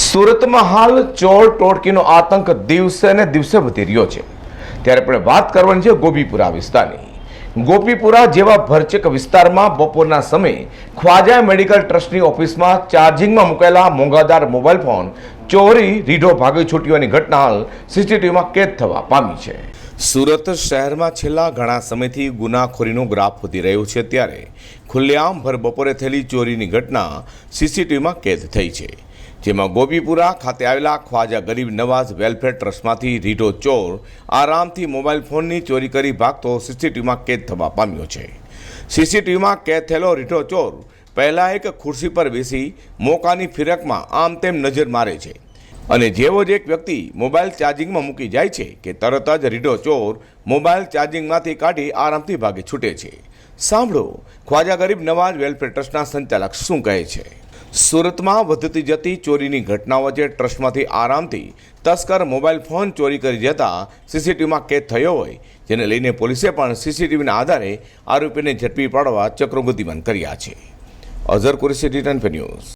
સુરતમાં હાલ ચોર ટોળકીનો આતંક દિવસે ને દિવસે વધી રહ્યો છે. ત્યારે આપણે વાત કરવાની છે ગોપીપુરા વિસ્તારની. ગોપીપુરા જેવા ભરચક વિસ્તારમાં બપોરના સમયે ખ્વાજા મેડિકલ ટ્રસ્ટની ઓફિસમાં ચાર્જિંગમાં મુકાયેલા મોંઘાદાર મોબાઈલ ફોન, ચોરી, રીઢો, ભાગી છૂટ્યોની ઘટના હાલ સીસીટીવીમાં કેદ થવા પામી છે. સુરત શહેરમાં છેલ્લા ઘણા સમયથી ગુનાખોરીનો ગ્રાફ વધી રહ્યો છે ત્યારે ખુલ્લેઆમ ભર બપોરે થયેલી ચોરીની ઘટના સીસીટીવીમાં કેદ થઈ છે. જેમાં ગોપીપુરા ખાતે આવેલા ખ્વાજા ગરીબ નવાઝ વેલફેર ટ્રસ્ટમાંથી રીઢો ચોર આરામથી મોબાઈલ ફોનની ચોરી કરી ભાગતો સીસીટીવીમાં કેદ થવા પામ્યો છે. સીસીટીવીમાં કેદ થયેલો રીઢો ચોર પહેલાં એક ખુરશી પર બેસી મોકાની ફિરકમાં આમ તેમ નજર મારે છે. અને જેવો જ એક વ્યક્તિ મોબાઈલ ચાર્જિંગમાં મૂકી જાય છે કે તરત જ રીઢો ચોર મોબાઈલ ચાર્જિંગમાંથી કાઢી આરામથી ભાગે છૂટે છે. સાંભળો, ખ્વાજા ગરીબ નવાઝ વેલફેર ટ્રસ્ટના સંચાલક શું કહે છે? સુરતમાં વધતી જતી ચોરીની ઘટનાઓ વચ્ચે ટ્રસ્ટમાંથી આરામથી તસ્કર મોબાઈલ ફોન ચોરી કરી જતા સીસીટીવીમાં કેદ થયો હોય, જેને લઈને પોલીસે પણ સીસીટીવીના આધારે આરોપીને ઝડપી પાડવા ચક્રો કર્યા છે. Azhar Qureshi return news.